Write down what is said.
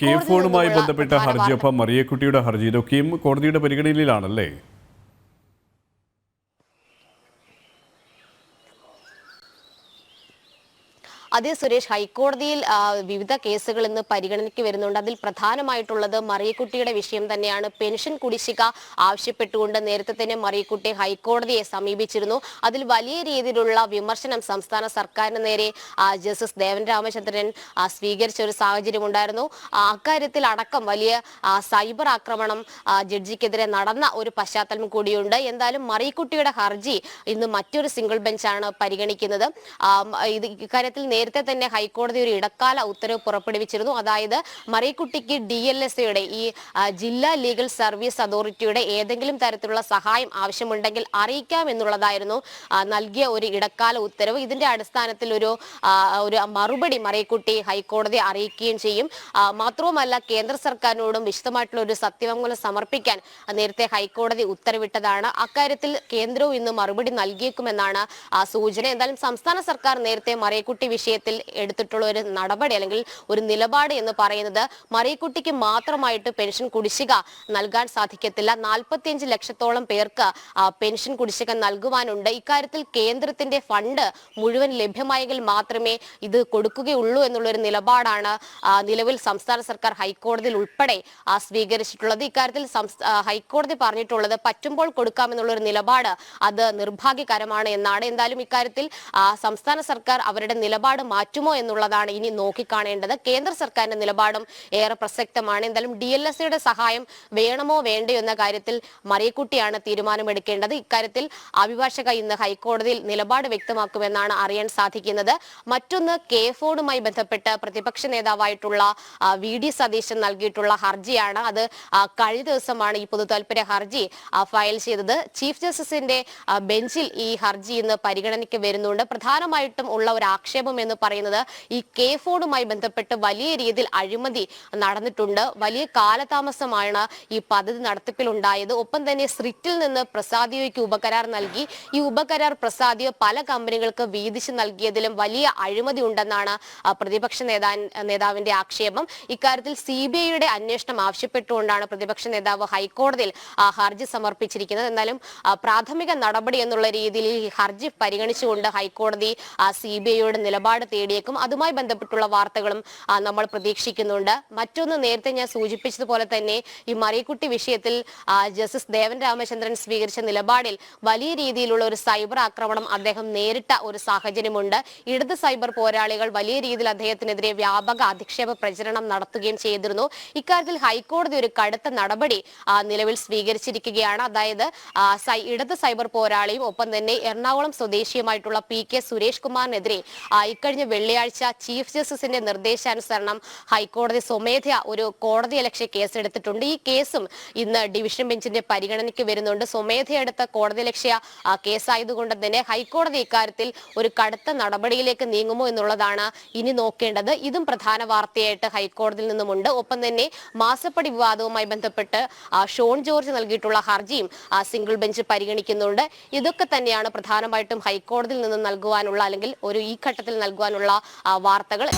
K ഫോണുമായി ബന്ധപ്പെട്ട ഹർജിയൊപ്പം ഹർജി ഒപ്പം മറിയക്കുട്ടിയുടെ ഹർജി ഇതൊക്കെയും കോടതിയുടെ പരിഗണനയിലാണല്ലേ? അതേ സുരേഷ് ഹൈക്കോടതിയിൽ വിവിധ കേസുകൾ ഇന്ന് പരിഗണനയ്ക്ക് വരുന്നുണ്ട്. അതിൽ പ്രധാനമായിട്ടുള്ളത് മറിയക്കുട്ടിയുടെ വിഷയം തന്നെയാണ്. പെൻഷൻ കുടിശ്ശിക ആവശ്യപ്പെട്ടുകൊണ്ട് നേരത്തെ തന്നെ മറിയക്കുട്ടി ഹൈക്കോടതിയെ സമീപിച്ചിരുന്നു. അതിൽ വലിയ രീതിയിലുള്ള വിമർശനം സംസ്ഥാന സർക്കാരിന് നേരെ ജസ്റ്റിസ് ദേവൻ രാമചന്ദ്രൻ സ്വീകരിച്ച ഒരു സാഹചര്യം ഉണ്ടായിരുന്നു. അക്കാര്യത്തിൽ അടക്കം വലിയ സൈബർ ആക്രമണം ജഡ്ജിക്കെതിരെ നടന്ന ഒരു പശ്ചാത്തലം കൂടിയുണ്ട്. എന്തായാലും മറിയക്കുട്ടിയുടെ ഹർജി ഇന്ന് മറ്റൊരു സിംഗിൾ ബെഞ്ചാണ് പരിഗണിക്കുന്നത്. ഇത് ഇക്കാര്യത്തിൽ നേരത്തെ തന്നെ ഹൈക്കോടതി ഒരു ഇടക്കാല ഉത്തരവ് പുറപ്പെടുവിച്ചിരുന്നു. അതായത് മറിക്കുട്ടിക്ക് ഡി എൽ എസ് എയുടെ ഈ ജില്ലാ ലീഗൽ സർവീസ് അതോറിറ്റിയുടെ ഏതെങ്കിലും തരത്തിലുള്ള സഹായം ആവശ്യമുണ്ടെങ്കിൽ അറിയിക്കാം എന്നുള്ളതായിരുന്നു നൽകിയ ഒരു ഇടക്കാല ഉത്തരവ്. ഇതിന്റെ അടിസ്ഥാനത്തിൽ ഒരു ഒരു മറുപടി മറിയക്കുട്ടി ഹൈക്കോടതി അറിയിക്കുകയും ചെയ്യും. മാത്രവുമല്ല കേന്ദ്ര സർക്കാരിനോടും വിശദമായിട്ടുള്ള ഒരു സത്യവാങ്മൂലം സമർപ്പിക്കാൻ നേരത്തെ ഹൈക്കോടതി ഉത്തരവിട്ടതാണ്. അക്കാര്യത്തിൽ കേന്ദ്രവും ഇന്ന് മറുപടി നൽകിയേക്കുമെന്നാണ് സൂചന. എന്തായാലും സംസ്ഥാന സർക്കാർ നേരത്തെ മറിയക്കുട്ടി വിഷയത്തിൽ എടുത്തിട്ടുള്ള ഒരു നടപടി അല്ലെങ്കിൽ ഒരു നിലപാട് എന്ന് പറയുന്നത് മറിയക്കുട്ടിക്ക് മാത്രമായിട്ട് പെൻഷൻ കുടിശ്ശിക നൽകാൻ സാധിക്കത്തില്ല. നാൽപ്പത്തിയഞ്ച് ലക്ഷത്തോളം പേർക്ക് പെൻഷൻ കുടിശ്ശിക നൽകുവാനുണ്ട്. ഇക്കാര്യത്തിൽ കേന്ദ്രത്തിന്റെ ഫണ്ട് മുഴുവൻ ലഭ്യമായെങ്കിൽ മാത്രമേ ഇത് കൊടുക്കുകയുള്ളൂ എന്നുള്ള ഒരു നിലപാടാണ് നിലവിൽ സംസ്ഥാന സർക്കാർ ഹൈക്കോടതിയിൽ ഉൾപ്പെടെ സ്വീകരിച്ചിട്ടുള്ളത്. ഇക്കാര്യത്തിൽ ഹൈക്കോടതി പറഞ്ഞിട്ടുള്ളത് പറ്റുമ്പോൾ കൊടുക്കാമെന്നുള്ള ഒരു നിലപാട് അത് നിർഭാഗ്യകരമാണ് എന്നാണ്. എന്തായാലും ഇക്കാര്യത്തിൽ സംസ്ഥാന സർക്കാർ അവരുടെ നിലപാട് മാറ്റുമോ എന്നുള്ളതാണ് ഇനി നോക്കിക്കാണേണ്ടത്. കേന്ദ്ര സർക്കാരിന്റെ നിലപാടും ഏറെ പ്രസക്തമാണ്. എന്തായാലും ഡി എൽ എസ് സഹായം വേണമോ വേണ്ടയോ എന്ന കാര്യത്തിൽ മറിയക്കുട്ടിയാണ് തീരുമാനമെടുക്കേണ്ടത്. ഇക്കാര്യത്തിൽ അഭിഭാഷക ഇന്ന് ഹൈക്കോടതിയിൽ നിലപാട് വ്യക്തമാക്കുമെന്നാണ് അറിയാൻ സാധിക്കുന്നത്. മറ്റൊന്ന് കെ ഫോണുമായി ബന്ധപ്പെട്ട് പ്രതിപക്ഷ നേതാവായിട്ടുള്ള വി ഡി സതീശൻ നൽകിയിട്ടുള്ള ഹർജിയാണ്. അത് കഴിഞ്ഞ ദിവസമാണ് ഈ പൊതു താല്പര്യ ഹർജി ഫയൽ ചെയ്തത്. ചീഫ് ജസ്റ്റിസിന്റെ ബെഞ്ചിൽ ഈ ഹർജി ഇന്ന് പരിഗണനയ്ക്ക് വരുന്നുണ്ട്. പ്രധാനമായിട്ടും ഉള്ള ഒരു ആക്ഷേപം എന്ന് പറയുന്നത് ഈ കെ ഫോണുമായി ബന്ധപ്പെട്ട് വലിയ രീതിയിൽ അഴിമതി നടന്നിട്ടുണ്ട്. വലിയ കാലതാമസമാണ് ഈ പദ്ധതി നടത്തിപ്പിലുണ്ടായത്. ഒപ്പം തന്നെ സ്രിറ്റിൽ നിന്ന് പ്രസാദിയോയ്ക്ക് ഉപകരാർ നൽകി. ഈ ഉപകരാർ പ്രസാദിയോ പല കമ്പനികൾക്ക് വീതിച്ച് നൽകിയതിലും വലിയ അഴിമതി ഉണ്ടെന്നാണ് പ്രതിപക്ഷ നേതാ നേതാവിന്റെ ആക്ഷേപം. ഇക്കാര്യത്തിൽ സി ബി ഐയുടെ അന്വേഷണം ആവശ്യപ്പെട്ടുകൊണ്ടാണ് പ്രതിപക്ഷ നേതാവ് ഹൈക്കോടതിയിൽ ഹർജി സമർപ്പിച്ചിരിക്കുന്നത്. എന്നാലും പ്രാഥമിക നടപടി എന്നുള്ള രീതിയിൽ ഈ ഹർജി പരിഗണിച്ചുകൊണ്ട് ഹൈക്കോടതി സി ബി ഐയുടെ നിലപാട് തേടിയേക്കും. അതുമായി ബന്ധപ്പെട്ടുള്ള വാർത്തകളും നമ്മൾ പ്രതീക്ഷിക്കുന്നുണ്ട്. മറ്റൊന്ന് നേരത്തെ ഞാൻ സൂചിപ്പിച്ചതുപോലെ തന്നെ ഈ മറിയക്കുട്ടി വിഷയത്തിൽ ജസ്റ്റിസ് ദേവൻ രാമചന്ദ്രൻ സ്വീകരിച്ച നിലപാടിൽ വലിയ രീതിയിലുള്ള ഒരു സൈബർ ആക്രമണം അദ്ദേഹം നേരിട്ട ഒരു സാഹചര്യമുണ്ട്. ഇടത് സൈബർ പോരാളികൾ വലിയ രീതിയിൽ അദ്ദേഹത്തിനെതിരെ വ്യാപക അധിക്ഷേപ പ്രചരണം നടത്തുകയും ചെയ്തിരുന്നു. ഇക്കാര്യത്തിൽ ഹൈക്കോടതി ഒരു കടുത്ത നടപടി നിലവിൽ സ്വീകരിച്ചിരിക്കുകയാണ്. അതായത് ഇടത് സൈബർ പോരാളിയും ഒപ്പം തന്നെ എറണാകുളം സ്വദേശിയുമായിട്ടുള്ള പി കെ സുരേഷ് കുമാറിനെതിരെ ഇക്കഴിഞ്ഞ വെള്ളിയാഴ്ച ചീഫ് ജസ്റ്റിസിന്റെ നിർദ്ദേശാനുസരണം ഹൈക്കോടതി സ്വമേധയാ ഒരു കോടതിയലക്ഷ്യ കേസ് എടുത്തിട്ടുണ്ട് ഈ കേസും ഇന്ന് ഡിവിഷൻ ബെഞ്ചിന്റെ പരിഗണനയ്ക്ക് വരുന്നുണ്ട്. സ്വമേധയാ എടുത്ത കോടതിയലക്ഷ്യ ആ, കേസായതുകൊണ്ട് തന്നെ ഹൈക്കോടതി ഇക്കാര്യത്തിൽ ഒരു കടുത്ത നടപടിയിലേക്ക് നീങ്ങുമോ എന്നുള്ളതാണ് ഇനി നോക്കേണ്ടത്. ഇതും പ്രധാന വാർത്തയായിട്ട് ഹൈക്കോടതിയിൽ നിന്നുമുണ്ട്. ഒപ്പം തന്നെ മാസപ്പടി വിവാദവുമായി ബന്ധപ്പെട്ട് ഷോൺ ജോർജ് നൽകിയിട്ടുള്ള ഹർജിയും സിംഗിൾ ബെഞ്ച് പരിഗണിക്കുന്നുണ്ട്. ഇതൊക്കെ തന്നെയാണ് പ്രധാനമായിട്ടും ഹൈക്കോടതിയിൽ നിന്ന് നൽകുവാനുള്ള അല്ലെങ്കിൽ ഒരു ഈ ഘട്ടത്തിൽ നൽകുവാനുള്ള വാർത്തകൾ.